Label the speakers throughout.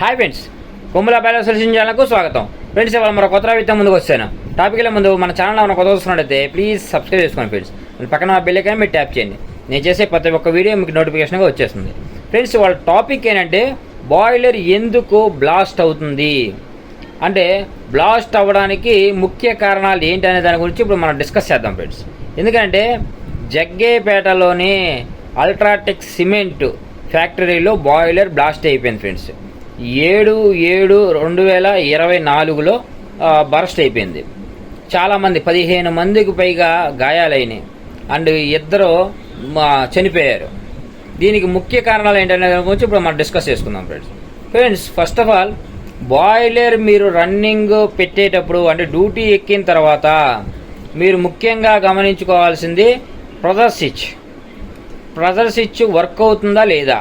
Speaker 1: Hi friends కొమ్ముల balance solution ఛానల్కు స్వాగతం. ఫ్రెండ్స్ ఇవాళ మరో కొత్త విత్తం ముందుకు వచ్చాను. టాపిక్ల ముందు మన ఛానల్లో ఉన్న కొత్త వస్తున్నట్టయితే ప్లీజ్ సబ్స్క్రైబ్ చేసుకోండి ఫ్రెండ్స్ పక్కన బెల్ ఐకాన్ మీరు ట్యాప్ చేయండి. నేను చేసే ప్రతి ఒక్క వీడియో మీకు నోటిఫికేషన్గా వచ్చేస్తుంది. ఫ్రెండ్స్ వాళ్ళ టాపిక్ ఏంటంటే బాయిలర్ ఎందుకు బ్లాస్ట్ అవుతుంది? అంటే బ్లాస్ట్ అవ్వడానికి ముఖ్య కారణాలు ఏంటి అనే దాని గురించి ఇప్పుడు మనం డిస్కస్ చేద్దాం ఫ్రెండ్స్ ఎందుకంటే జగ్గేపేటలోని అల్ట్రాటెక్ సిమెంట్ ఫ్యాక్టరీలో బాయిలర్ బ్లాస్ట్ అయిపోయింది ఫ్రెండ్స్ ఏడు ఏడు రెండు వేల ఇరవై నాలుగులో బరస్ట్ అయిపోయింది. చాలామంది పదిహేను మందికి పైగా గాయాలైనాయి. అండ్ ఇద్దరు మా, చనిపోయారు. దీనికి ముఖ్య కారణాలు ఏంటనే దాని గురించి ఇప్పుడు మనం డిస్కస్ చేసుకుందాం friends friends first of all boiler మీరు రన్నింగ్ పెట్టేటప్పుడు అంటే డ్యూటీ ఎక్కిన తర్వాత మీరు ముఖ్యంగా గమనించుకోవాల్సింది pressure switch pressure switch work అవుతుందా లేదా?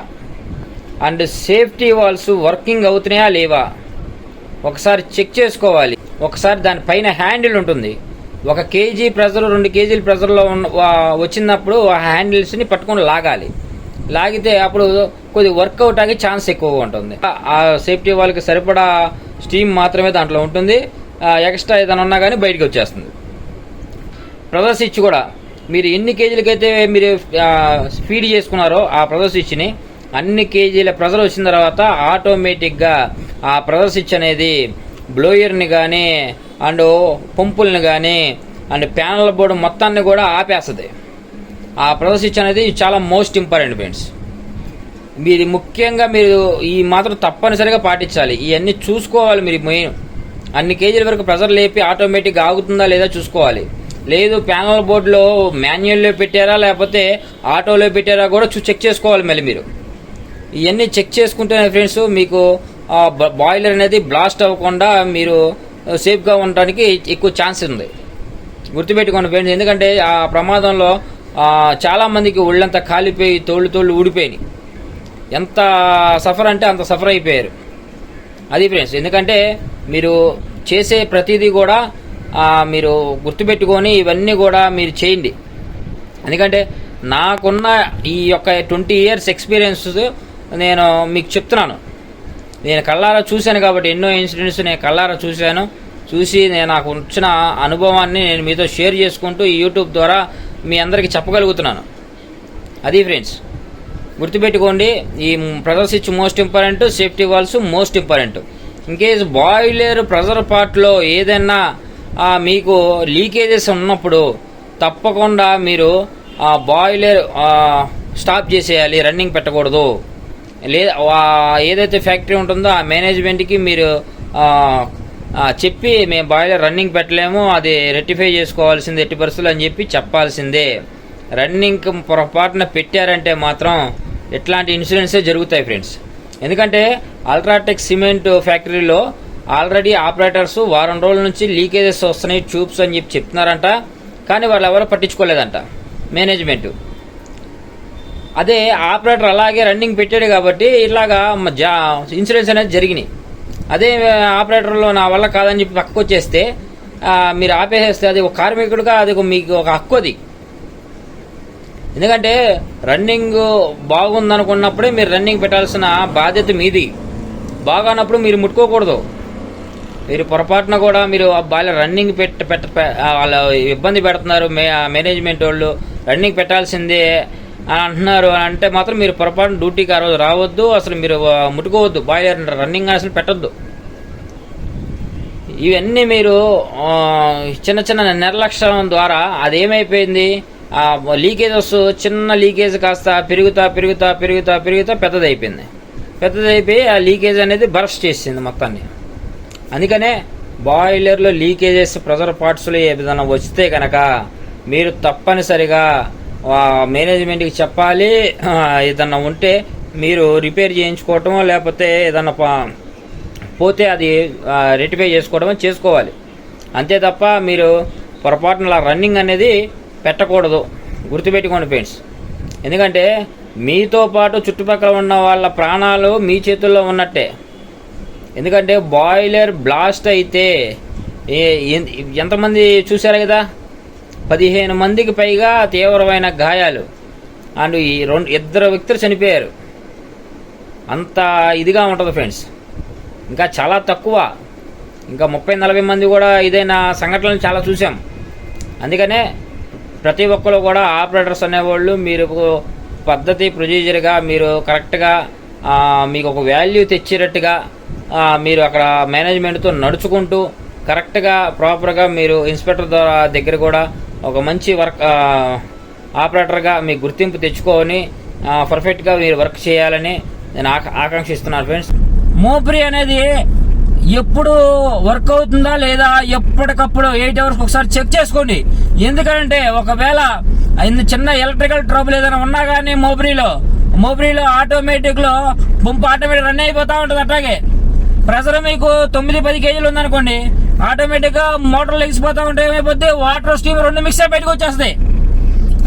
Speaker 1: అండ్ సేఫ్టీ వాల్స్ వర్కింగ్ అవుతున్నాయా లేవా? ఒకసారి చెక్ చేసుకోవాలి. ఒకసారి దానిపైన హ్యాండిల్ ఉంటుంది. ఒక కేజీ ప్రెజర్ రెండు కేజీల ప్రెజర్లో ఉన్న వచ్చినప్పుడు ఆ హ్యాండిల్స్ని పట్టుకొని లాగాలి. లాగితే అప్పుడు కొద్ది వర్కౌట్ అయ్యే ఛాన్స్ ఎక్కువగా ఉంటుంది. ఆ- సేఫ్టీ వాళ్ళకి సరిపడా స్టీమ్ మాత్రమే దాంట్లో ఉంటుంది. ఎక్స్ట్రా ఏదైనా ఉన్నా కానీ బయటికి వచ్చేస్తుంది. ప్రదర్శించి స్విచ్ కూడా మీరు ఎన్ని కేజీలకైతే మీరు ఫీడ్ చేసుకున్నారో ఆ ప్రదర్శించిని స్విచ్ని అన్ని కేజీల ప్రెజర్ వచ్చిన తర్వాత ఆటోమేటిక్గా ఆ ప్రెజర్ స్విచ్ అనేది బ్లోయర్ని కానీ అండ్ పంపుల్ని కానీ అండ్ ప్యానల్ బోర్డు మొత్తాన్ని కూడా ఆపేస్తుంది. ఆ ప్రెజర్ స్విచ్ అనేది చాలా మోస్ట్ ఇంపార్టెంట్ ఫ్రెండ్స్. మీరు ముఖ్యంగా మీరు ఈ మాత్రం తప్పనిసరిగా పాటించాలి. ఇవన్నీ చూసుకోవాలి మీరు మెయిన్. అన్ని కేజీల వరకు ప్రెజర్ లేపి ఆటోమేటిక్గా ఆగుతుందా లేదా చూసుకోవాలి. లేదు ప్యానల్ బోర్డులో మాన్యువల్లో పెట్టారా లేకపోతే ఆటోలో పెట్టారా కూడా చూ చెక్ చేసుకోవాలి మళ్ళీ మీరు. ఇవన్నీ చెక్ చేసుకుంటేనే ఫ్రెండ్స్ మీకు బ- బాయిలర్ అనేది బ్లాస్ట్ అవ్వకుండా మీరు సేఫ్గా ఉండడానికి ఎక్కువ ఛాన్స్ ఉంది. గుర్తుపెట్టుకోండి ఫ్రెండ్స్ ఎందుకంటే ఆ ప్రమాదంలో చాలామందికి ఒళ్ళంతా కాలిపోయి తోళ్ళు తోళ్ళు ఊడిపోయినాయి. ఎంత సఫర్ అంటే అంత సఫర్ అయిపోయారు. అది ఫ్రెండ్స్ ఎందుకంటే మీరు చేసే ప్రతిదీ కూడా మీరు గుర్తుపెట్టుకొని ఇవన్నీ కూడా మీరు చేయండి. ఎందుకంటే నాకున్న ఈ యొక్క ట్వంటీ ఇయర్స్ ఎక్స్పీరియన్స్ నేను మీకు చెప్తున్నాను. నేను కళ్ళారా చూశాను కాబట్టి ఎన్నో ఇన్సిడెంట్స్ నేను కళ్ళారా చూశాను. చూసి నేను నాకు వచ్చిన అనుభవాన్ని నేను మీతో షేర్ చేసుకుంటూ ఈ యూట్యూబ్ ద్వారా మీ అందరికీ చెప్పగలుగుతున్నాను. అది ఫ్రెండ్స్ గుర్తుపెట్టుకోండి ఈ pressure switch most important safety valves most important in case boiler pressure పార్ట్లో ఏదైనా మీకు లీకేజెస్ ఉన్నప్పుడు తప్పకుండా మీరు ఆ బాయిలర్ స్టాప్ చేసేయాలి రన్నింగ్ పెట్టకూడదు. లేదా ఏదైతే ఫ్యాక్టరీ ఉంటుందో ఆ మేనేజ్మెంట్కి మీరు చెప్పి మేము బాయిలర్ రన్నింగ్ పెట్టలేము అది రెక్టిఫై చేసుకోవాల్సింది ఎట్టి పరిస్థితులు అని చెప్పి చెప్పాల్సిందే. రన్నింగ్ పొరపాటున పెట్టారంటే మాత్రం ఎట్లాంటి ఇన్సూరెన్సే జరుగుతాయి ఫ్రెండ్స్. ఎందుకంటే అల్ట్రాటెక్ సిమెంట్ ఫ్యాక్టరీలో ఆల్రెడీ ఆపరేటర్స్ వారం రోజుల నుంచి లీకేజెస్ వస్తున్నాయి ట్యూబ్స్ అని చెప్పి చెప్తున్నారంట కానీ వాళ్ళు ఎవరో పట్టించుకోలేదంట మేనేజ్మెంట్. అదే ఆపరేటర్ అలాగే రన్నింగ్ పెట్టాడు కాబట్టి ఇలాగా జా ఇన్సూరెన్స్ అనేది జరిగినాయి. అదే ఆపరేటర్లో నా వల్ల కాదని చెప్పి పక్కకు వచ్చేస్తే మీరు ఆపేసేస్తే అది ఒక కార్మికుడిగా అది ఒక మీకు ఒక హక్కు అది. ఎందుకంటే రన్నింగ్ బాగుందనుకున్నప్పుడే మీరు రన్నింగ్ పెట్టాల్సిన బాధ్యత మీది. బాగానప్పుడు మీరు ముట్టుకోకూడదు. మీరు పొరపాటున కూడా మీరు ఆ బాగా రన్నింగ్ పెట్ట పెట్ట వాళ్ళ ఇబ్బంది పెడుతున్నారు మే మేనేజ్మెంట్ వాళ్ళు రన్నింగ్ పెట్టాల్సిందే అని అంటున్నారు అని అంటే మాత్రం మీరు పొరపాటు డ్యూటీకి ఆ రోజు రావద్దు అసలు మీరు ముట్టుకోవద్దు బాయిలర్ రన్నింగ్ అసలు పెట్టద్దు. ఇవన్నీ మీరు చిన్న చిన్న నిర్లక్ష్యం ద్వారా అదేమైపోయింది? ఆ లీకేజెస్ చిన్న లీకేజ్ కాస్త పెరుగుతా పెరుగుతా పెరుగుతా పెరుగుతా పెద్దదైపోయింది. పెద్దదైపోయి ఆ లీకేజ్ అనేది బరస్ట్ చేసింది మొత్తాన్ని. అందుకనే బాయిలర్లో లీకేజెస్ ప్రెజర్ పార్ట్స్లో ఏదైనా వస్తే కనుక మీరు తప్పనిసరిగా మేనేజ్మెంట్కి చెప్పాలి. ఏదన్నా ఉంటే మీరు రిపేర్ చేయించుకోవటం లేకపోతే ఏదన్నా పా- పోతే అది రెటిఫై చేసుకోవడం చేసుకోవాలి. అంతే తప్ప మీరు పొరపాటున రన్నింగ్ అనేది పెట్టకూడదు. గుర్తుపెట్టుకోండి ఫ్రెండ్స్. ఎందుకంటే మీతో పాటు చుట్టుపక్కల ఉన్న వాళ్ళ ప్రాణాలు మీ చేతుల్లో ఉన్నట్టే. ఎందుకంటే బాయిలర్ బ్లాస్ట్ అయితే ఏ- ఎంతమంది చూశారు కదా? పదిహేను మందికి పైగా తీవ్రమైన గాయాలు. అండ్ ఈ రెండు ఇద్దరు వ్యక్తులు చనిపోయారు. అంత ఇదిగా ఉంటుంది ఫ్రెండ్స్. ఇంకా చాలా తక్కువ. ఇంకా ముప్పై నలభై మంది కూడా ఇదైన సంఘటనలు చాలా చూసాం. అందుకనే ప్రతి ఒక్కరు కూడా ఆపరేటర్స్ అనేవాళ్ళు మీరు పద్ధతి ప్రొసీజర్గా మీరు కరెక్ట్గా మీకు ఒక వాల్యూ తెచ్చేటట్టుగా మీరు అక్కడ మేనేజ్మెంట్తో నడుచుకుంటూ కరెక్ట్గా ప్రాపర్గా మీరు ఇన్స్పెక్టర్ ద్వారా దగ్గర కూడా ఒక మంచి వర్క్ ఆపరేటర్గా మీ గుర్తింపు తెచ్చుకొని పర్ఫెక్ట్గా మీరు వర్క్ చేయాలని నేను ఆక ఆకాంక్షిస్తున్నాను ఫ్రెండ్స్. మోప్రి అనేది ఎప్పుడు వర్క్ అవుతుందా లేదా ఎప్పటికప్పుడు ఎయిట్ అవర్స్ ఒకసారి చెక్ చేసుకోండి. ఎందుకంటే ఒకవేళ ఇంత చిన్న ఎలక్ట్రికల్ ట్రబుల్ ఏదైనా ఉన్నా కానీ మోబ్రీలో మోబ్రీలో ఆటోమేటిక్లో పంపు ఆటోమేటిక్ రన్ అయిపోతూ ఉంటుంది అట్లాగే. ప్రెషర్ మీకు తొమ్మిది పది కేజీలు ఉందనుకోండి ఆటోమేటిక్గా మోటార్లు లెగిసిపోతా ఉంటే ఏమైపోద్ది? వాటర్ స్టీమ్ రెండు మిక్స్ బయటకు వచ్చేస్తాయి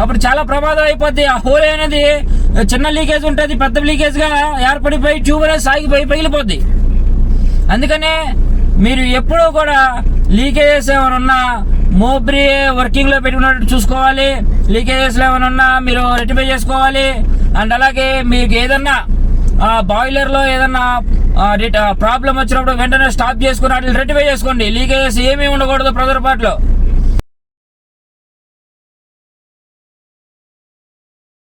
Speaker 1: అప్పుడు చాలా ప్రమాదం అయిపోద్ది. ఆ హోల్ అనేది చిన్న లీకేజ్ ఉంటుంది పెద్ద లీకేజ్గా ఏర్పడిపోయి ట్యూబ్ అనేది సాగిపోయి పగిలిపోద్ది. అందుకనే మీరు ఎప్పుడూ కూడా లీకేజెస్ ఏమైనా ఉన్నా మోబ్రీ వర్కింగ్లో పెట్టుకున్నట్టు చూసుకోవాలి. లీకేజెస్ ఏమైనా ఉన్నా మీరు రెటిఫై చేసుకోవాలి. అండ్ అలాగే మీకు ఏదన్నా బాయిలర్లో ఏదన్నా ప్రాబ్లం వచ్చినప్పుడు వెంటనే స్టాప్ చేసుకుని వాటిని రెట్టిఫై చేసుకోండి. లీకేజెస్ ఏమీ ఉండకూడదు ప్రజల పాటలో.